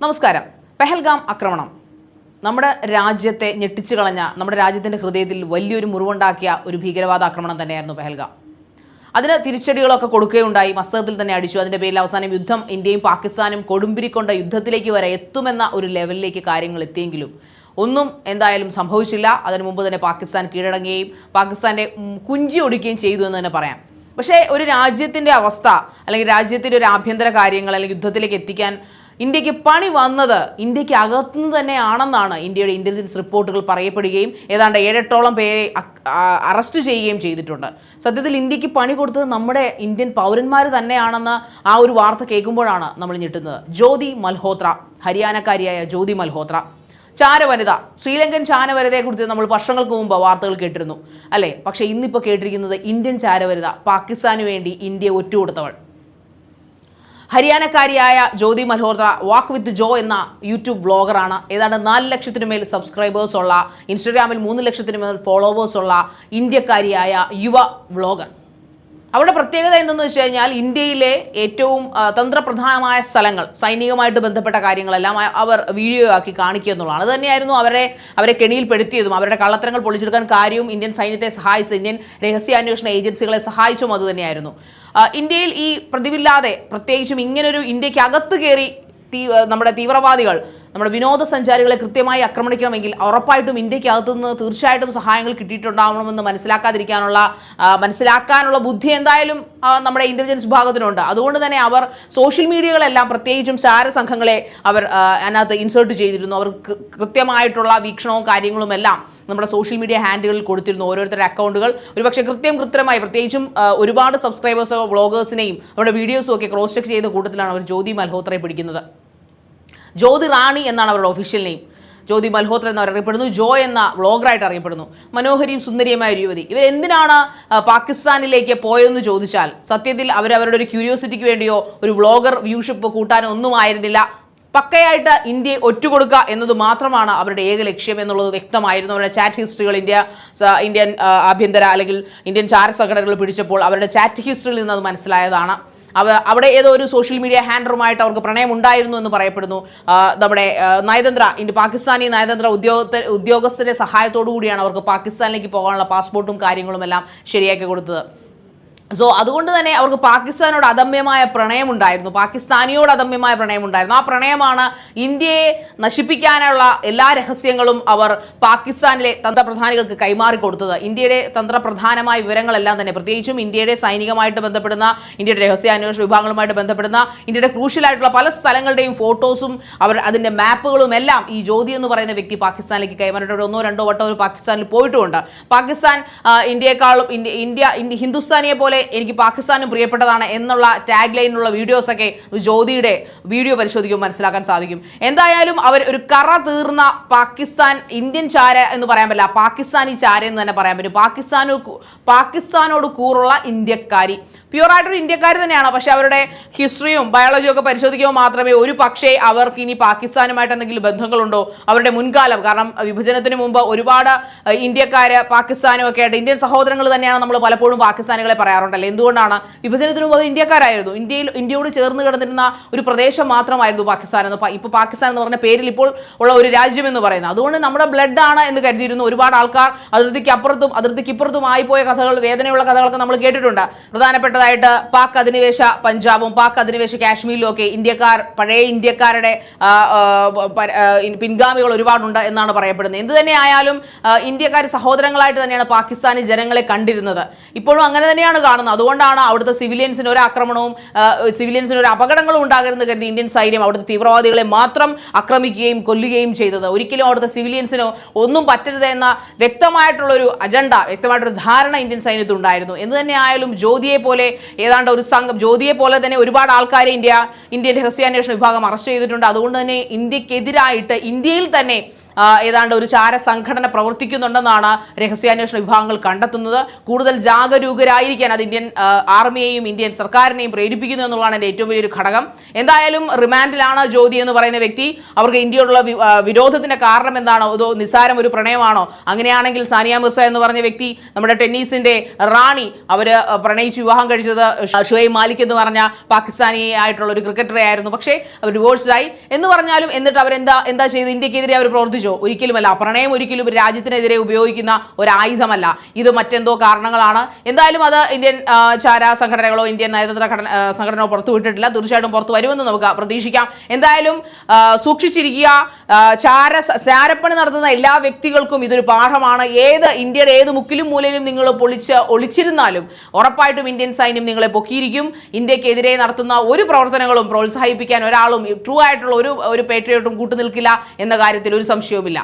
നമസ്കാരം. പെഹൽഗാം ആക്രമണം. നമ്മുടെ രാജ്യത്തെ ഞെട്ടിച്ചു കളഞ്ഞ നമ്മുടെ രാജ്യത്തിന്റെ ഹൃദയത്തിൽ വലിയൊരു മുറിവുണ്ടാക്കിയ ഒരു ഭീകരവാദ ആക്രമണം തന്നെയായിരുന്നു പെഹൽഗാം. അതിന് തിരിച്ചടികളൊക്കെ കൊടുക്കുകയുണ്ടായി. മസ്തകത്തിൽ തന്നെ അടിച്ചു. അതിന്റെ പേരിൽ അവസാനം യുദ്ധം ഇന്ത്യയും പാകിസ്ഥാനും കൊടുമ്പിരിക്കൊണ്ട യുദ്ധത്തിലേക്ക് വരെ എത്തുമെന്ന ഒരു ലെവലിലേക്ക് കാര്യങ്ങൾ എത്തിയെങ്കിലും ഒന്നും എന്തായാലും സംഭവിച്ചില്ല. അതിനു മുമ്പ് തന്നെ പാകിസ്ഥാൻ കീഴടങ്ങുകയും പാകിസ്ഥാന്റെ കുഞ്ചി ഒടിക്കുകയും ചെയ്തു എന്ന് തന്നെ പറയാം. പക്ഷേ ഒരു രാജ്യത്തിന്റെ അവസ്ഥ അല്ലെങ്കിൽ രാജ്യത്തിന്റെ ഒരു ആഭ്യന്തര കാര്യങ്ങൾ അല്ലെങ്കിൽ യുദ്ധത്തിലേക്ക് എത്തിക്കാൻ ഇന്ത്യയ്ക്ക് പണി വന്നത് ഇന്ത്യയ്ക്ക് അകത്തുനിന്ന് തന്നെയാണെന്നാണ് ഇന്ത്യയുടെ ഇന്റലിജൻസ് റിപ്പോർട്ടുകൾ പറയപ്പെടുകയും ഏതാണ്ട് ഏഴെട്ടോളം പേരെ അറസ്റ്റ് ചെയ്യുകയും ചെയ്തിട്ടുണ്ട്. സത്യത്തിൽ ഇന്ത്യയ്ക്ക് പണി കൊടുത്തത് നമ്മുടെ ഇന്ത്യൻ പൗരന്മാർ തന്നെയാണെന്ന് ആ ഒരു വാർത്ത കേൾക്കുമ്പോഴാണ് നമ്മൾ ഞെട്ടുന്നത്. ജ്യോതി മൽഹോത്ര ഹരിയാനക്കാരിയായ ജ്യോതി മൽഹോത്ര. ചാരവനിത ശ്രീലങ്കൻ ചാരവനിതയെക്കുറിച്ച് നമ്മൾ വർഷങ്ങൾക്ക് മുമ്പ് വാർത്തകൾ കേട്ടിരുന്നു അല്ലേ? പക്ഷേ ഇന്നിപ്പോൾ കേട്ടിരിക്കുന്നത് ഇന്ത്യൻ ചാരവനിത പാകിസ്ഥാന് വേണ്ടി ഇന്ത്യ ഒറ്റുകൊടുത്തവൾ ഹരിയാനക്കാരിയായ ജ്യോതി മൽഹോത്ര വാക്ക് വിത്ത് ജോ എന്ന യൂട്യൂബ് ബ്ലോഗറാണ് ഏതാണ്ട് നാല് ലക്ഷത്തിന് മേൽ സബ്സ്ക്രൈബേഴ്സ് ഉള്ള ഇൻസ്റ്റഗ്രാമിൽ മൂന്ന് ലക്ഷത്തിന് മേൽ ഫോളോവേഴ്സ് ഉള്ള ഇന്ത്യക്കാരിയായ യുവ വ്ളോഗർ അവരുടെ പ്രത്യേകത എന്തെന്ന് വെച്ച് കഴിഞ്ഞാൽ ഇന്ത്യയിലെ ഏറ്റവും തന്ത്രപ്രധാനമായ സ്ഥലങ്ങൾ സൈനികമായിട്ട് ബന്ധപ്പെട്ട കാര്യങ്ങളെല്ലാം അവർ വീഡിയോ ആക്കി കാണിക്കുക എന്നുള്ളതാണ്. അത് തന്നെയായിരുന്നു അവരെ അവരെ കെണിയിൽപ്പെടുത്തിയതും അവരുടെ കള്ളത്തരങ്ങൾ പൊളിച്ചെടുക്കാൻ കാര്യവും ഇന്ത്യൻ സൈന്യത്തെ സഹായിച്ചു ഇന്ത്യൻ രഹസ്യാന്വേഷണ ഏജൻസികളെ സഹായിച്ചും അത് തന്നെയായിരുന്നു. ഇന്ത്യയിൽ ഈ പ്രതിവില്ലാതെ പ്രത്യേകിച്ചും ഇങ്ങനൊരു ഇന്ത്യയ്ക്ക് അകത്ത് കയറി തീ നമ്മുടെ തീവ്രവാദികൾ നമ്മുടെ വിനോദസഞ്ചാരികളെ കൃത്യമായി ആക്രമണിക്കണമെങ്കിൽ ഉറപ്പായിട്ടും ഇന്ത്യക്കകത്തു അകത്തുനിന്ന് തീർച്ചയായിട്ടും സഹായങ്ങൾ കിട്ടിയിട്ടുണ്ടാവണമെന്ന് മനസ്സിലാക്കാതിരിക്കാനുള്ള മനസ്സിലാക്കാനുള്ള ബുദ്ധി എന്തായാലും നമ്മുടെ ഇന്റലിജൻസ് വിഭാഗത്തിനുണ്ട്. അതുകൊണ്ട് തന്നെ അവർ സോഷ്യൽ മീഡിയകളെല്ലാം പ്രത്യേകിച്ചും ചാരസംഘങ്ങളെ അവർ അതിനകത്ത് ഇൻസേർട്ട് ചെയ്തിരുന്നു. അവർ കൃത്യമായിട്ടുള്ള വീക്ഷണവും കാര്യങ്ങളും എല്ലാം നമ്മുടെ സോഷ്യൽ മീഡിയ ഹാൻഡുകളിൽ കൊടുത്തിരുന്നു. ഓരോരുത്തരുടെ അക്കൗണ്ടുകൾ ഒരുപക്ഷെ കൃത്യം കൃത്യമായി പ്രത്യേകിച്ചും ഒരുപാട് സബ്സ്ക്രൈബേഴ്സോ വ്ളോഗേഴ്സിനെയും അവരുടെ വീഡിയോസും ഒക്കെ ക്രോസ് ചെക്ക് ചെയ്ത കൂട്ടത്തിലാണ് അവർ ജ്യോതി മൽഹോത്രയെ പിടിക്കുന്നത്. ജ്യോതി റാണി എന്നാണ് അവരുടെ ഒഫീഷ്യൽ നെയിം ജ്യോതി മൽഹോത്ര എന്ന് അറിയപ്പെടുന്നു. ജോ എന്ന വ്ളോഗറായിട്ട് അറിയപ്പെടുന്നു. മനോഹരിയും സുന്ദരിയുമായ ഒരു യുവതി. ഇവരെന്തിനാണ് പാകിസ്ഥാനിലേക്ക് പോയതെന്ന് ചോദിച്ചാൽ സത്യത്തിൽ അവരവരുടെ ഒരു ക്യൂരിയോസിറ്റിക്ക് വേണ്ടിയോ ഒരു വ്ളോഗർ വ്യൂഷിപ്പ് കൂട്ടാനോ ഒന്നും ആയിരുന്നില്ല. പക്കയായിട്ട് ഇന്ത്യയെ ഒറ്റുകൊടുക്കുക എന്നത് മാത്രമാണ് അവരുടെ ഏക ലക്ഷ്യം എന്നുള്ളത് വ്യക്തമായിരുന്നു. അവരുടെ ചാറ്റ് ഹിസ്റ്ററികൾ ഇന്ത്യ ഇന്ത്യൻ ആഭ്യന്തര അല്ലെങ്കിൽ ഇന്ത്യൻ ചാര സംഘടനകൾ പിടിച്ചപ്പോൾ അവരുടെ ചാറ്റ് ഹിസ്റ്ററിയിൽ നിന്ന് അത് മനസ്സിലായതാണ്. അവിടെ ഏതോ ഒരു സോഷ്യൽ മീഡിയ ഹാൻഡറുമായിട്ട് അവർക്ക് പ്രണയം ഉണ്ടായിരുന്നു എന്ന് പറയപ്പെടുന്നു. നമ്മുടെ നയതന്ത്ര ഇന്ത്യ പാകിസ്ഥാനി നയതന്ത്ര ഉദ്യോഗസ്ഥ ഉദ്യോഗസ്ഥരെ സഹായത്തോടു കൂടിയാണ് അവർക്ക് പാകിസ്ഥാനിലേക്ക് പോകാനുള്ള പാസ്പോർട്ടും കാര്യങ്ങളും എല്ലാം ശരിയാക്കി കൊടുത്തത്. സോ അതുകൊണ്ട് തന്നെ അവർക്ക് പാകിസ്ഥാനോട് അദമ്യമായ പ്രണയം ഉണ്ടായിരുന്നു പാകിസ്ഥാനിയോട് അദമ്യമായ പ്രണയം ഉണ്ടായിരുന്നു ആ പ്രണയമാണ് ഇന്ത്യയെ നശിപ്പിക്കാനുള്ള എല്ലാ രഹസ്യങ്ങളും അവർ പാകിസ്ഥാനിലെ തന്ത്രപ്രധാനികൾക്ക് കൈമാറി കൊടുത്തത്. ഇന്ത്യയുടെ തന്ത്രപ്രധാനമായ വിവരങ്ങളെല്ലാം തന്നെ പ്രത്യേകിച്ചും ഇന്ത്യയുടെ സൈനികമായിട്ട് ബന്ധപ്പെടുന്ന ഇന്ത്യയുടെ രഹസ്യാന്വേഷണ വിഭാഗങ്ങളുമായിട്ട് ബന്ധപ്പെടുന്ന ഇന്ത്യയുടെ ക്രൂഷ്യലായിട്ടുള്ള പല സ്ഥലങ്ങളുടെയും ഫോട്ടോസും അവർ അതിന്റെ മാപ്പുകളും എല്ലാം ഈ ജ്യോതി എന്ന് പറയുന്ന വ്യക്തി പാകിസ്ഥാനിലേക്ക് കൈമാറിയിട്ട് ഒന്നോ രണ്ടോ വട്ടം ഒരു പാകിസ്ഥാനിൽ പോയിട്ടുമുണ്ട് പാകിസ്ഥാൻ ഇന്ത്യയെക്കാളും ഇന്ത്യ ഇന്ത്യ ഇന്ത്യ ഹിന്ദുസ്ഥാനിയെ പോലെ എനിക്ക് പാകിസ്ഥാനും പ്രിയപ്പെട്ടതാണ് എന്നുള്ള ടാഗ് വീഡിയോസ് വീഡിയോസൊക്കെ ജ്യോതിയുടെ വീഡിയോ പരിശോധിക്കുമ്പോൾ മനസ്സിലാക്കാൻ സാധിക്കും. എന്തായാലും അവർ ഒരു കറ തീർന്ന പാകിസ്ഥാൻ ഇന്ത്യൻ ചാര എന്ന് പറയാൻ പറ്റില്ല. പാകിസ്ഥാനി ചാര എന്ന് തന്നെ പറയാൻ പറ്റും. പാകിസ്ഥാനു പാകിസ്ഥാനോട് കൂറുള്ള ഇന്ത്യക്കാരി. പ്യുവറായിട്ടൊരു ഇന്ത്യക്കാരി തന്നെയാണ്. പക്ഷെ അവരുടെ ഹിസ്റ്ററിയും ബയോളജിയും ഒക്കെ പരിശോധിക്കുമ്പോൾ മാത്രമേ ഒരു പക്ഷേ അവർക്ക് ഇനി പാകിസ്ഥാനുമായിട്ട് എന്തെങ്കിലും ബന്ധങ്ങളുണ്ടോ? അവരുടെ മുൻകാലം. കാരണം വിഭജനത്തിന് മുമ്പ് ഒരുപാട് ഇന്ത്യക്കാര് പാകിസ്ഥാനും ഒക്കെ ആയിട്ട് ഇന്ത്യൻ സഹോദരങ്ങൾ തന്നെയാണ് നമ്മൾ പലപ്പോഴും പാകിസ്ഥാനികളെ പറയാറുണ്ടല്ലോ എന്തുകൊണ്ടാണ്? വിഭജനത്തിന് മുമ്പ് ഇന്ത്യക്കാരായിരുന്നു. ഇന്ത്യയിൽ ഇന്ത്യയോട് ചേർന്ന് കിടന്നിരുന്ന ഒരു പ്രദേശം മാത്രമായിരുന്നു പാകിസ്ഥാൻ എന്ന് ഇപ്പോൾ പാകിസ്ഥാൻ എന്ന് പറഞ്ഞ പേരിൽ ഇപ്പോൾ ഉള്ള ഒരു രാജ്യം എന്ന് പറയുന്നത്. അതുകൊണ്ട് നമ്മുടെ ബ്ലഡ് ആണ് എന്ന് കരുതിയിരുന്നു ഒരുപാട് ആൾക്കാർ. അതിർത്തിക്ക് അപ്പുറത്തും അതിർത്തിക്ക് ഇപ്പുറത്തും ആയിപ്പോയ കഥകൾ വേദനയുള്ള കഥകളൊക്കെ നമ്മൾ കേട്ടിട്ടുണ്ട്. പ്രധാനപ്പെട്ടതായിട്ട് പാക് അധിനിവേശ പഞ്ചാബും പാക് അധിനിവേശ കാശ്മീരിലും ഒക്കെ ഇന്ത്യക്കാർ പഴയ ഇന്ത്യക്കാരുടെ പിൻഗാമികൾ ഒരുപാടുണ്ട് എന്നാണ് പറയപ്പെടുന്നത്. എന്ത് തന്നെ ആയാലും ഇന്ത്യക്കാർ സഹോദരങ്ങളായിട്ട് തന്നെയാണ് പാകിസ്ഥാനി ജനങ്ങളെ കണ്ടിരുന്നത്. ഇപ്പോഴും അങ്ങനെ തന്നെയാണ് കാണുന്നത്. അതുകൊണ്ടാണ് അവിടുത്തെ സിവിലിയൻസിന് ഒരു ആക്രമണവും സിവിലിയൻസിന് ഒരു അപകടങ്ങളും ഉണ്ടാകരുതെന്ന് കരുതി ഇന്ത്യൻ സൈന്യം അവിടുത്തെ തീവ്രവാദികളെ മാത്രം ആക്രമിക്കുകയും കൊല്ലുകയും ചെയ്തത്. ഒരിക്കലും അവിടുത്തെ സിവിലിയൻസിനോ ഒന്നും പറ്റരുത് എന്ന വ്യക്തമായിട്ടുള്ളൊരു അജണ്ട വ്യക്തമായിട്ടൊരു ധാരണ ഇന്ത്യൻ സൈന്യത്തിനുണ്ടായിരുന്നു എന്ന് തന്നെ ആയാലും ജ്യോതിയെ പോലെ ഏതാണ്ട് ഒരു സംഘം ജ്യോതിയെ പോലെ തന്നെ ഒരുപാട് ആൾക്കാരെ ഇന്ത്യ ഇന്ത്യൻ രഹസ്യാന്വേഷണ വിഭാഗം അറസ്റ്റ് ചെയ്തിട്ടുണ്ട്. അതുകൊണ്ട് തന്നെ ഇന്ത്യക്കെതിരായിട്ട് ഇന്ത്യയിൽ തന്നെ ഏതാണ്ട് ഒരു ചാര സംഘടന പ്രവർത്തിക്കുന്നുണ്ടെന്നാണ് രഹസ്യാന്വേഷണ വിഭാഗങ്ങൾ കണ്ടെത്തുന്നത്. കൂടുതൽ ജാഗരൂകരായിരിക്കാൻ അത് ഇന്ത്യൻ ആർമിയെയും ഇന്ത്യൻ സർക്കാരിനെയും പ്രേരിപ്പിക്കുന്നു എന്നുള്ളതാണ് എന്റെ ഏറ്റവും വലിയൊരു ഘടകം. എന്തായാലും റിമാൻഡിലാണ് ജ്യോതി എന്ന് പറയുന്ന വ്യക്തി. അവർക്ക് ഇന്ത്യയോടുള്ള വിരോധത്തിന്റെ കാരണം എന്താണോ? അതോ നിസ്സാരം ഒരു പ്രണയമാണോ? അങ്ങനെയാണെങ്കിൽ സാനിയ മിർസ എന്ന് പറഞ്ഞ വ്യക്തി നമ്മുടെ ടെന്നീസിന്റെ റാണി അവർ പ്രണയിച്ച് വിവാഹം കഴിച്ചത് ഷുഹൈബ് മാലിക് എന്ന് പറഞ്ഞ പാകിസ്ഥാനി ആയിട്ടുള്ള ഒരു ക്രിക്കറ്ററെ ആയിരുന്നു. പക്ഷേ അവർ ഡിവോഴ്സ്ഡായി എന്ന് പറഞ്ഞാലും എന്നിട്ട് അവരെന്താ എന്താ ചെയ്ത് ഇന്ത്യക്കെതിരെ അവർ പ്രവർത്തിച്ചോ. ഒരിക്കലുമല്ല. പ്രണയം ഒരിക്കലും രാജ്യത്തിനെതിരെ ഉപയോഗിക്കുന്ന ഒരു ആയുധമല്ല ഇത് മറ്റെന്തോ കാരണങ്ങളാണ്. എന്തായാലും അത് ഇന്ത്യൻ ചാരാ സംഘടനകളോ ഇന്ത്യൻ നയതന്ത്ര സംഘടനയോ പുറത്തു വിട്ടിട്ടില്ല. തീർച്ചയായിട്ടും പുറത്തു വരുമെന്ന് നമുക്ക് പ്രതീക്ഷിക്കാം. എന്തായാലും സൂക്ഷിച്ചിരിക്കുക. ചാര ചാരപ്പണി നടത്തുന്ന എല്ലാ വ്യക്തികൾക്കും ഇതൊരു പാഠമാണ്. ഏത് ഇന്ത്യയുടെ ഏത് മുക്കിലും മൂലയിലും നിങ്ങൾ പൊളിച്ച് ഒളിച്ചിരുന്നാലും ഉറപ്പായിട്ടും ഇന്ത്യൻ സൈന്യം നിങ്ങളെ പൊക്കിയിരിക്കും. ഇന്ത്യക്കെതിരെ നടത്തുന്ന ഒരു പ്രവർത്തനങ്ങളും പ്രോത്സാഹിപ്പിക്കാൻ ഒരാളും ട്രൂ ആയിട്ടുള്ള ഒരു ഒരു പേട്രിയോട്ടും കൂട്ടുനിൽക്കില്ല എന്ന കാര്യത്തിൽ ഒരു സംശയവുമില്ല